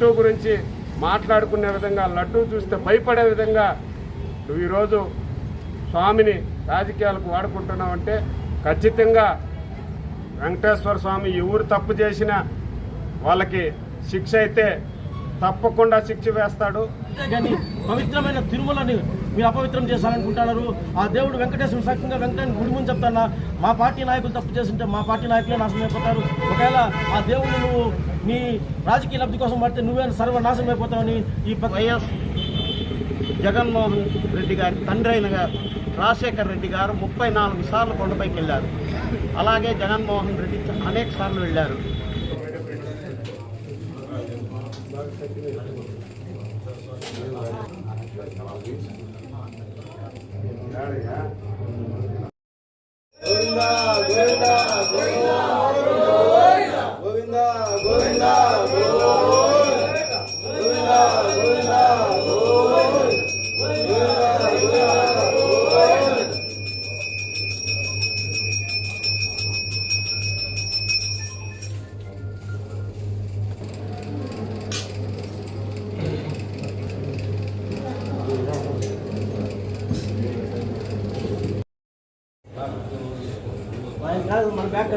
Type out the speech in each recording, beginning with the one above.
లడ్డూ గురించి మాట్లాడుకునే విధంగా లడ్డూ చూస్తే భయపడే విధంగా నువ్వు ఈరోజు స్వామిని రాజకీయాలకు వాడుకుంటున్నావంటే ఖచ్చితంగా వెంకటేశ్వర స్వామి ఎవరు తప్పు చేసినా వాళ్ళకి శిక్ష అయితే తప్పకుండా శిక్ష వేస్తాడు. కానీ పవిత్రమైన తిరుమలని మీరు అపవిత్రం చేశారనుకుంటున్నారు. ఆ దేవుడు వెంకటేశ్వర సఖ్యంగా వెంకటేశ్వర గుడి ముందు చెప్తానా? మా పార్టీ నాయకులు తప్పు చేస్తుంటే మా పార్టీ నాయకులే నాశనం అయిపోతారు. ఒకవేళ ఆ దేవుడిని నువ్వు నీ రాజకీయ లబ్ధి కోసం పడితే నువ్వే సర్వనాశనం అయిపోతావని ఈ వైఎస్ జగన్మోహన్ రెడ్డి గారి తండ్రి అయిన గారు రాజశేఖర్ రెడ్డి గారు ముప్పై నాలుగు సార్లు కొండపైకి వెళ్ళారు. అలాగే జగన్మోహన్ రెడ్డి అనేక సార్లు వెళ్ళారు. 家里啊。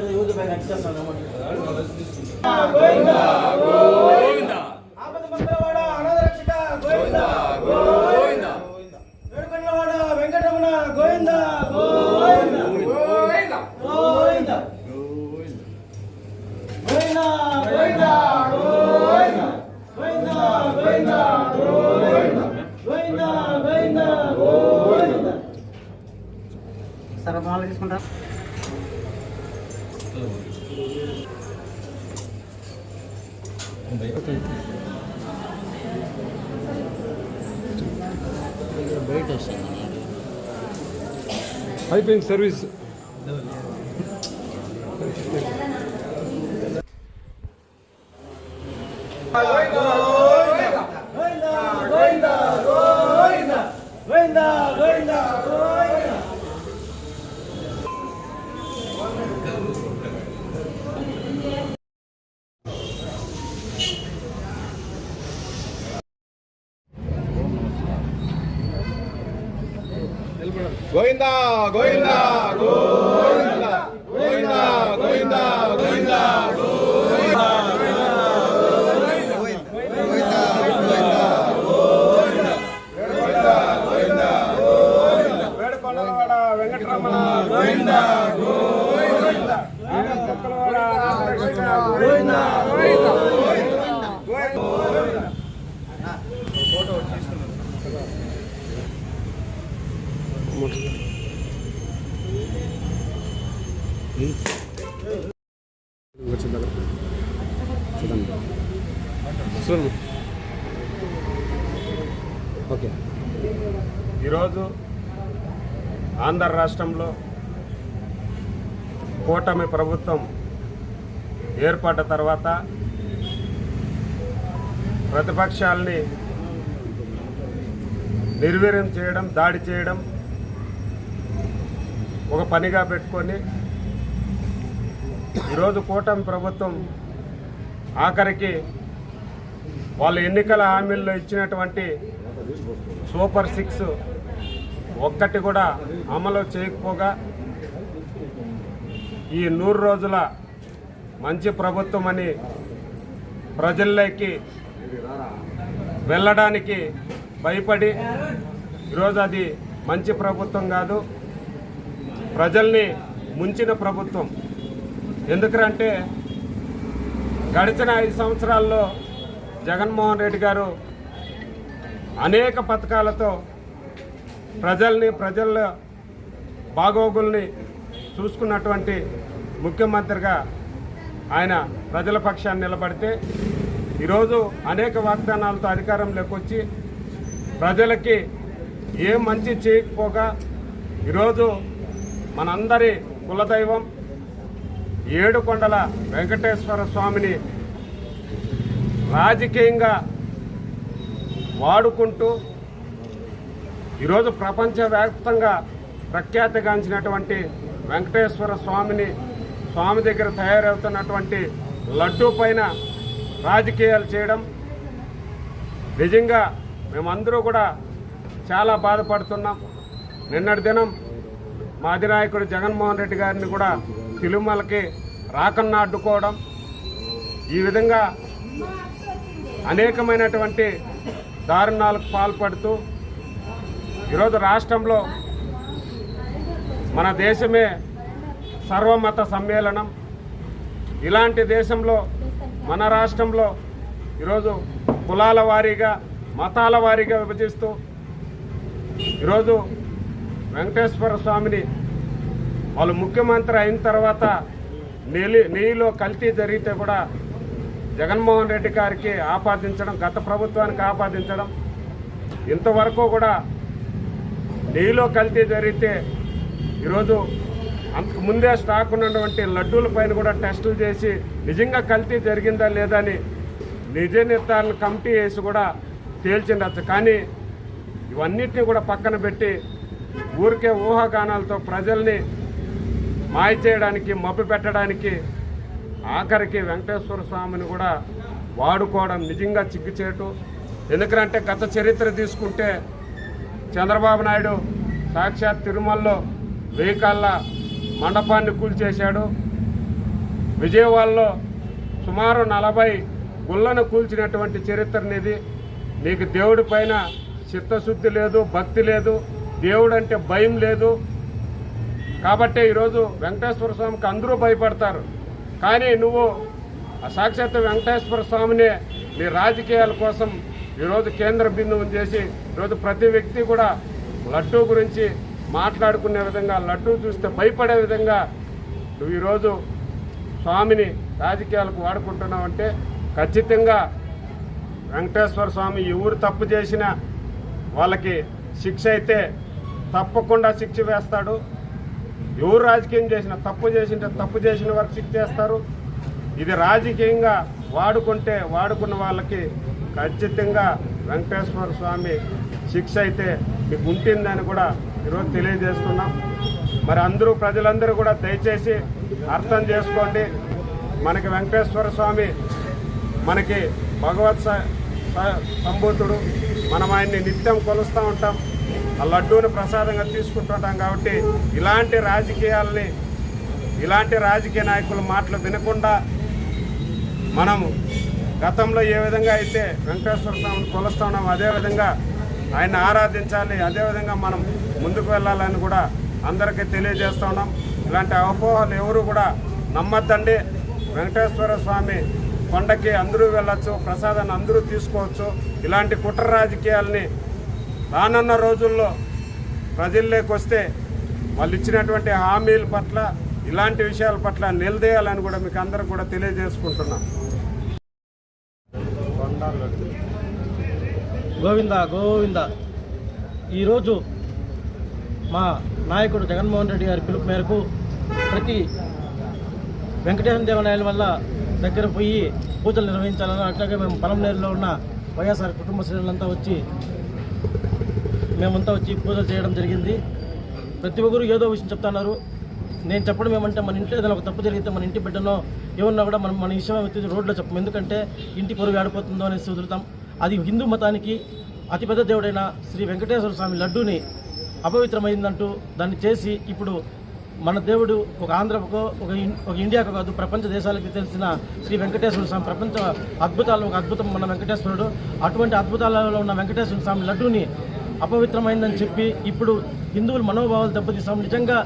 ganhou do Bernardo Nacional, బయట అయిపోయింది సర్వీస్ గోవింద గోవింద గోవింద గోవింద గోవింద గోవింద గోవిందా గోవిందా గో గోవిందా గోవిందా గోవిందా వేడుకొండలవాడ వెంకటరమణ గోవిందా గోవిందా కొత్తలవాడ రామకృష్ణ గోవిందా గోవిందా గోవిందా ఓకే. ఈరోజు ఆంధ్ర రాష్ట్రంలో కూటమి ప్రభుత్వం ఏర్పడ్డ తర్వాత ప్రతిపక్షాలని నిర్వీర్యం చేయడం దాడి చేయడం ఒక పనిగా పెట్టుకొని ఈరోజు కూటమి ప్రభుత్వం ఆఖరికి వాళ్ళ ఎన్నికల హామీల్లో ఇచ్చినటువంటి సూపర్ సిక్స్ ఒక్కటి కూడా అమలు చేయకపోగా ఈ నూరు రోజుల మంచి ప్రభుత్వం అని ప్రజల్లోకి వెళ్ళడానికి భయపడి ఈరోజు అది మంచి ప్రభుత్వం కాదు. ప్రజల్ని ముంచిన ప్రభుత్వం. ఎందుకంటే గడిచిన ఐదు సంవత్సరాల్లో జగన్మోహన్ రెడ్డి గారు అనేక పథకాలతో ప్రజల్ని ప్రజల బాగోగుల్ని చూసుకున్నటువంటి ముఖ్యమంత్రిగా ఆయన ప్రజల పక్షాన్ని నిలబడితే ఈరోజు అనేక వాగ్దానాలతో అధికారంలోకి వచ్చి ప్రజలకి ఏం మంచి చేయకపోగా ఈరోజు మనందరి కులదైవం ఏడుకొండల వెంకటేశ్వర స్వామిని రాజకీయంగా వాడుకుంటూ ఈరోజు ప్రపంచవ్యాప్తంగా ప్రఖ్యాతిగాంచినటువంటి వెంకటేశ్వర స్వామిని స్వామి దగ్గర తయారవుతున్నటువంటి లడ్డూ పైన రాజకీయాలు చేయడం నిజంగా మేమందరూ కూడా చాలా బాధపడుతున్నాం. నిన్నటి దినం మా అధినాయకుడు జగన్మోహన్ రెడ్డి గారిని కూడా తిరుమలకి రాకన్నా అడ్డుకోవడం ఈ విధంగా అనేకమైనటువంటి దారుణాలకు పాల్పడుతూ ఈరోజు రాష్ట్రంలో మన దేశమే సర్వమత సమ్మేళనం. ఇలాంటి దేశంలో మన రాష్ట్రంలో ఈరోజు కులాల వారీగా మతాల వారీగా విభజిస్తూ ఈరోజు వెంకటేశ్వర స్వామిని వాళ్ళు ముఖ్యమంత్రి అయిన తర్వాత నెలి నెయ్యిలో కల్తీ జరిగితే కూడా జగన్మోహన్ రెడ్డి గారికి ఆపాదించడం గత ప్రభుత్వానికి ఆపాదించడం ఇంతవరకు కూడా నెయ్యిలో కల్తీ జరిగితే ఈరోజు అంతకు ముందే స్టాక్ ఉన్నటువంటి లడ్డూల పైన కూడా టెస్టులు చేసి నిజంగా కల్తీ జరిగిందా లేదా అని నిజ నిర్ధారణ కమిటీ వేసి కూడా తేల్చిండొచ్చు. కానీ ఇవన్నిటిని కూడా పక్కన పెట్టి ఊరికే ఊహాగానాలతో ప్రజల్ని మాయ చేయడానికి మబ్బు పెట్టడానికి ఆఖరికి వెంకటేశ్వర స్వామిని కూడా వాడుకోవడం నిజంగా చిగ్గుచేటు. ఎందుకంటే గత చరిత్ర తీసుకుంటే చంద్రబాబు నాయుడు సాక్షాత్ తిరుమలలో వెయ్యి మండపాన్ని కూల్చేశాడు. విజయవాడలో సుమారు నలభై గుళ్ళను కూల్చినటువంటి చరిత్రనిది. నీకు దేవుడి పైన చిత్తశుద్ధి లేదు భక్తి లేదు దేవుడు అంటే భయం లేదు. కాబట్టి ఈరోజు వెంకటేశ్వర స్వామికి అందరూ భయపడతారు. కానీ నువ్వు సాక్షాత్ వెంకటేశ్వర స్వామిని నీ రాజకీయాల కోసం ఈరోజు కేంద్ర బిందువుని చేసి ఈరోజు ప్రతి వ్యక్తి కూడా లడ్డూ గురించి మాట్లాడుకునే విధంగా లడ్డూ చూస్తే భయపడే విధంగా నువ్వు ఈరోజు స్వామిని రాజకీయాలకు వాడుకుంటున్నావంటే ఖచ్చితంగా వెంకటేశ్వర స్వామి ఎవరు తప్పు చేసినా వాళ్ళకి శిక్ష అయితే తప్పకుండా శిక్ష వేస్తాడు. ఎవరు రాజకీయం చేసినా తప్పు చేసింటే తప్పు చేసిన వారికి శిక్ష చేస్తారు. ఇది రాజకీయంగా వాడుకుంటే వాడుకున్న వాళ్ళకి ఖచ్చితంగా వెంకటేశ్వర స్వామి శిక్ష అయితే మీకు ఉంటుందని కూడా ఈరోజు తెలియజేస్తున్నాం. మరి అందరూ ప్రజలందరూ కూడా దయచేసి అర్థం చేసుకోండి. మనకి వెంకటేశ్వర స్వామి మనకి భగవత్ స- సంభూతుడు మనం ఆయన్ని నిత్యం కొలుస్తూ ఉంటాం. ఆ లడ్డూని ప్రసాదంగా తీసుకుంటుంటాం కాబట్టి ఇలాంటి రాజకీయాలని ఇలాంటి రాజకీయ నాయకుల మాటలు వినకుండా మనం గతంలో ఏ విధంగా అయితే వెంకటేశ్వర స్వామిని కొలుస్తా ఉన్నాం అదేవిధంగా ఆయన ఆరాధించాలి అదేవిధంగా మనం ముందుకు వెళ్ళాలని కూడా అందరికీ తెలియజేస్తూ ఉన్నాం. ఇలాంటి అపోహలు ఎవరు కూడా నమ్మద్దండి. వెంకటేశ్వర స్వామి కొండకి అందరూ వెళ్ళొచ్చు ప్రసాదాన్ని అందరూ తీసుకోవచ్చు. ఇలాంటి కుట్ర రాజకీయాల్ని రానున్న రోజుల్లో ప్రజల్లోకి వస్తే వాళ్ళు ఇచ్చినటువంటి హామీల పట్ల ఇలాంటి విషయాల పట్ల నిలదీయాలని కూడా మీకు అందరూ కూడా తెలియజేసుకుంటున్నాం. గోవింద గోవింద. ఈరోజు మా నాయకుడు జగన్మోహన్ రెడ్డి గారి పిలుపు మేరకు ప్రతి వెంకటేశ్వర దేవాలయాల వల్ల దగ్గర పోయి పూజలు నిర్వహించాలని అట్లాగే మేము పొలంనేరులో ఉన్న వైఎస్ఆర్ కుటుంబ శ్రేణులంతా వచ్చి మేమంతా వచ్చి పూజలు చేయడం జరిగింది. ప్రతి ఒక్కరు ఏదో విషయం చెప్తున్నారు. నేను చెప్పడం ఏమంటే మన ఇంట్లో ఏదైనా ఒక తప్పు జరిగితే మన ఇంటి బిడ్డనో ఏమన్నా కూడా మనం మన విషయం ఎత్తి రోడ్లో చెప్పం. ఎందుకంటే ఇంటి పొరుగు ఆడిపోతుందో అనేసి వదులుతాం. అది హిందూ మతానికి అతిపెద్ద దేవుడైన శ్రీ వెంకటేశ్వర స్వామి లడ్డూని అపవిత్రమైందంటూ దాన్ని చేసి ఇప్పుడు మన దేవుడు ఒక ఆంధ్రకు ఒక ఒక ఇండియాకు కాదు ప్రపంచ దేశాలకి తెలిసిన శ్రీ వెంకటేశ్వర స్వామి ప్రపంచ అద్భుతాలు ఒక అద్భుతం మన వెంకటేశ్వరుడు. అటువంటి అద్భుతాలలో ఉన్న వెంకటేశ్వర స్వామి లడ్డూని అపవిత్రమైందని చెప్పి ఇప్పుడు హిందువుల మనోభావాలు దెబ్బతీసాం నిజంగా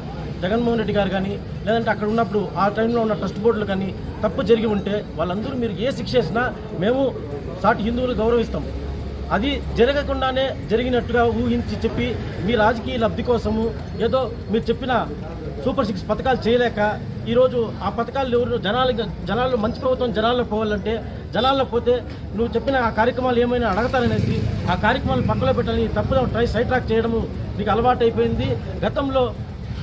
జగన్మోహన్ రెడ్డి గారు కానీ లేదంటే అక్కడ ఉన్నప్పుడు ఆ టైంలో ఉన్న ట్రస్ట్ బోర్డులు కానీ తప్పు జరిగి ఉంటే వాళ్ళందరూ మీరు ఏ శిక్ష వేసినా మేము సాటి హిందువులు గౌరవిస్తాం. అది జరగకుండానే జరిగినట్టుగా ఊహించి చెప్పి మీ రాజకీయ లబ్ధి కోసము ఏదో మీరు చెప్పిన సూపర్ సిక్స్ పథకాలు చేయలేక ఈరోజు ఆ పథకాలు ఎవరు జనాలు జనాలు మంచి ప్రభుత్వం జనాల్లో పోవాలంటే జనాల్లో పోతే నువ్వు చెప్పిన ఆ కార్యక్రమాలు ఏమైనా అడగతారనేసి ఆ కార్యక్రమాలు పక్కలో పెట్టాలని తప్పుదో ట్రై సైడ్ ట్రాక్ చేయడము నీకు అలవాటు అయిపోయింది. గతంలో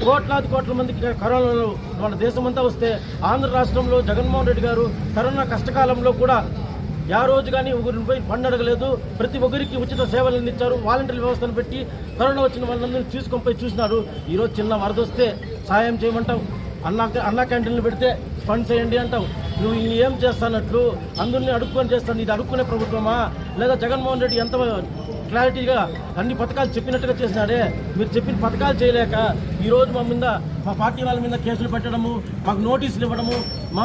కోట్లాది కోట్ల మందికి కరోనాలో మన దేశమంతా వస్తే ఆంధ్ర రాష్ట్రంలో జగన్మోహన్ రెడ్డి గారు కరోనా కష్టకాలంలో కూడా యా రోజు కానీ ఒకరిని పోయి ఫండ్ అడగలేదు. ప్రతి ఒక్కరికి ఉచిత సేవలు అందించారు. వాలంటీర్ వ్యవస్థను పెట్టి కరోనా వచ్చిన వాళ్ళందరినీ తీసుకొని పోయి చూసినారు. ఈరోజు చిన్న వరద వస్తే సాయం చేయమంటాం అన్న అన్న క్యాంటీన్లు పెడితే ఫండ్స్ వేయండి అంటావు. నువ్వు ఇన్ని ఏం చేస్తానట్లు అందరినీ అడుక్కొని చేస్తాను ఇది అడుక్కునే ప్రభుత్వమా? లేదా జగన్మోహన్ రెడ్డి ఎంత క్లారిటీగా అన్ని పథకాలు చెప్పినట్టుగా చేసినాడే. మీరు చెప్పిన పథకాలు చేయలేక ఈ రోజు మా మీద మా పార్టీ వాళ్ళ మీద కేసులు పెట్టడము మాకు నోటీసులు ఇవ్వడము మా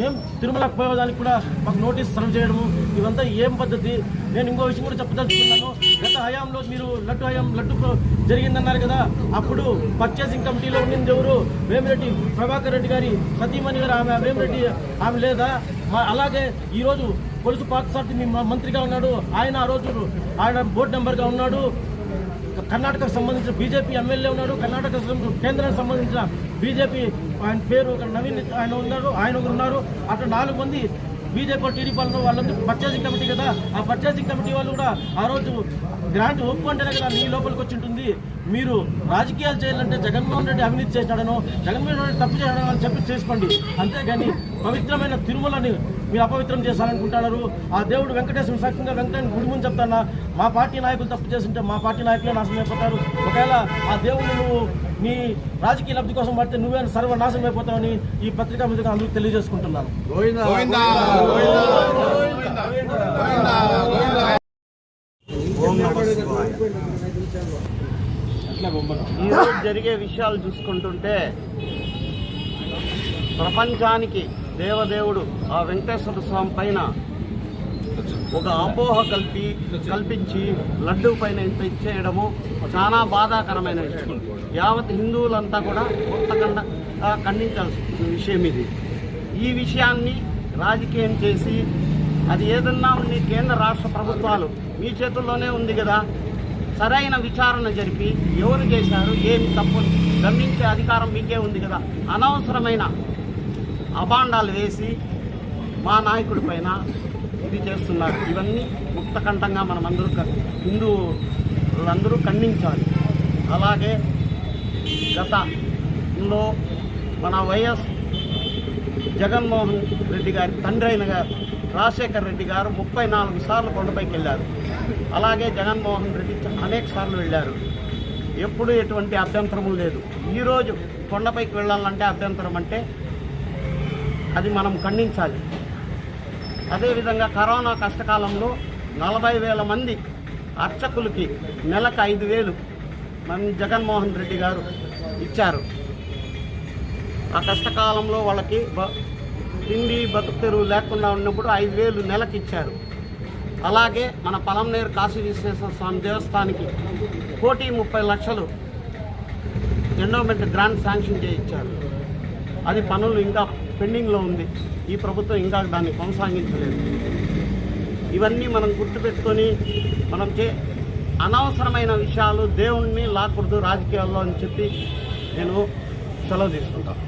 మేము తిరుమలకు పోయేదానికి కూడా మాకు నోటీస్ సర్వ్ చేయడము ఇవంతా ఏం పద్ధతి? నేను ఇంకో విషయం కూడా చెప్పదలుచుకున్నాను. గత హయాంలో మీరు లడ్డు హయాం లడ్డు జరిగిందన్నారు కదా అప్పుడు పర్చేసింగ్ కమిటీలో ఉండింది ఎవరు? వేమిరెడ్డి ప్రభాకర్ రెడ్డి గారి సతీమణి గారు ఆమె వేమిరెడ్డి ఆమె లేదా? అలాగే ఈరోజు పొలుసు పార్థసారథి మీ మంత్రిగా ఉన్నాడు. ఆయన ఆ రోజు ఆయన బోర్డు మెంబర్గా ఉన్నాడు. కర్ణాటకకు సంబంధించిన బీజేపీ ఎమ్మెల్యే ఉన్నాడు. కర్ణాటక కేంద్రానికి సంబంధించిన బీజేపీ ఆయన పేరు ఒక నవీన్ ఆయన ఉన్నాడు ఆయన ఉన్నారు. అట్లా నాలుగు మంది బీజేపీ టీడీపీ వాళ్ళు వాళ్ళందరూ పర్చేసింగ్ కమిటీ కదా. ఆ పర్చేసింగ్ కమిటీ వాళ్ళు కూడా ఆ రోజు గ్రాంట్ ఒప్పుకుంటేనే కదా నీ లోపలికి వచ్చి ఉంటుంది. మీరు రాజకీయాలు చేయాలంటే జగన్మోహన్ రెడ్డి అవినీతి చేసినాడనో జగన్మోహన్ రెడ్డి తప్పు చేశాడనో అని చెప్పి చేసుకోండి. అంతేగాని పవిత్రమైన తిరుమలని మీరు అపవిత్రం చేశారనుకుంటున్నారు ఆ దేవుడు వెంకటేశ్వర సాక్షిగా వెంకటేశ్వర గుడి ముందు చెప్తానా మా పార్టీ నాయకులు తప్పు చేస్తుంటే మా పార్టీ నాయకులే నాశనం అయిపోతారు. ఒకవేళ ఆ దేవుడిని నువ్వు నీ రాజకీయ లబ్ధి కోసం పడితే నువ్వే సర్వనాశనం అయిపోతావని ఈ పత్రికా మీదుగా అందరూ తెలియజేసుకుంటున్నాను. ఈరోజు జరిగే విషయాలు చూసుకుంటుంటే ప్రపంచానికి దేవదేవుడు ఆ వెంకటేశ్వర స్వామి పైన ఒక అపోహ కల్పి కల్పించి లడ్డూ పైన ఇంత ఇచ్చేయడము చాలా బాధాకరమైన విషయం. యావత్ హిందువులంతా కూడా కొత్తకండ ఖండించాల్సిన విషయం ఇది. ఈ విషయాన్ని రాజకీయం చేసి అది ఏదన్నా ఉండి కేంద్ర రాష్ట్ర ప్రభుత్వాలు మీ చేతుల్లోనే ఉంది కదా సరైన విచారణ జరిపి ఎవరు చేశారు ఏమి తప్పు గమనించే అధికారం మీకే ఉంది కదా. అనవసరమైన అభాండాలు వేసి మా నాయకుడి పైన ఇది చేస్తున్నారు. ఇవన్నీ ముక్తకంఠంగా మనమందరూ క- హిందువులందరూ ఖండించాలి. అలాగే గతంలో మన వైఎస్ జగన్మోహన్ రెడ్డి గారి తండ్రి అయిన గారు రాజశేఖర్ రెడ్డి గారు ముప్పై నాలుగు సార్లు కొండపైకి వెళ్ళారు. అలాగే జగన్మోహన్ రెడ్డి అనేక సార్లు వెళ్ళారు. ఎప్పుడు ఎటువంటి అభ్యంతరము లేదు. ఈరోజు కొండపైకి వెళ్ళాలంటే అభ్యంతరం అంటే అది మనం ఖండించాలి. అదేవిధంగా కరోనా కష్టకాలంలో నలభై వేల మంది అర్చకులకి నెలకు ఐదు వేలు మన జగన్మోహన్ రెడ్డి గారు ఇచ్చారు. ఆ కష్టకాలంలో వాళ్ళకి బ- తిండి బతుకు తెరువు లేకుండా ఉన్నప్పుడు ఐదు వేలు నెలకు ఇచ్చారు. అలాగే మన పలంనేరు కాశీ విశ్వేశ్వర స్వామి దేవస్థానికి కోటి ముప్పై లక్షలు ఎండోమెంట్ గ్రాంట్ శాంక్షన్ చేయించారు. అది పనులు ఇంకా పెండింగ్లో ఉంది. ఈ ప్రభుత్వం ఇంకా దాన్ని కొనసాగించలేదు. ఇవన్నీ మనం గుర్తుపెట్టుకొని మనం చే అనవసరమైన విషయాలు దేవుణ్ణి లాకూడదు రాజకీయాల్లో అని చెప్పి నేను సెలవు తీసుకుంటాను.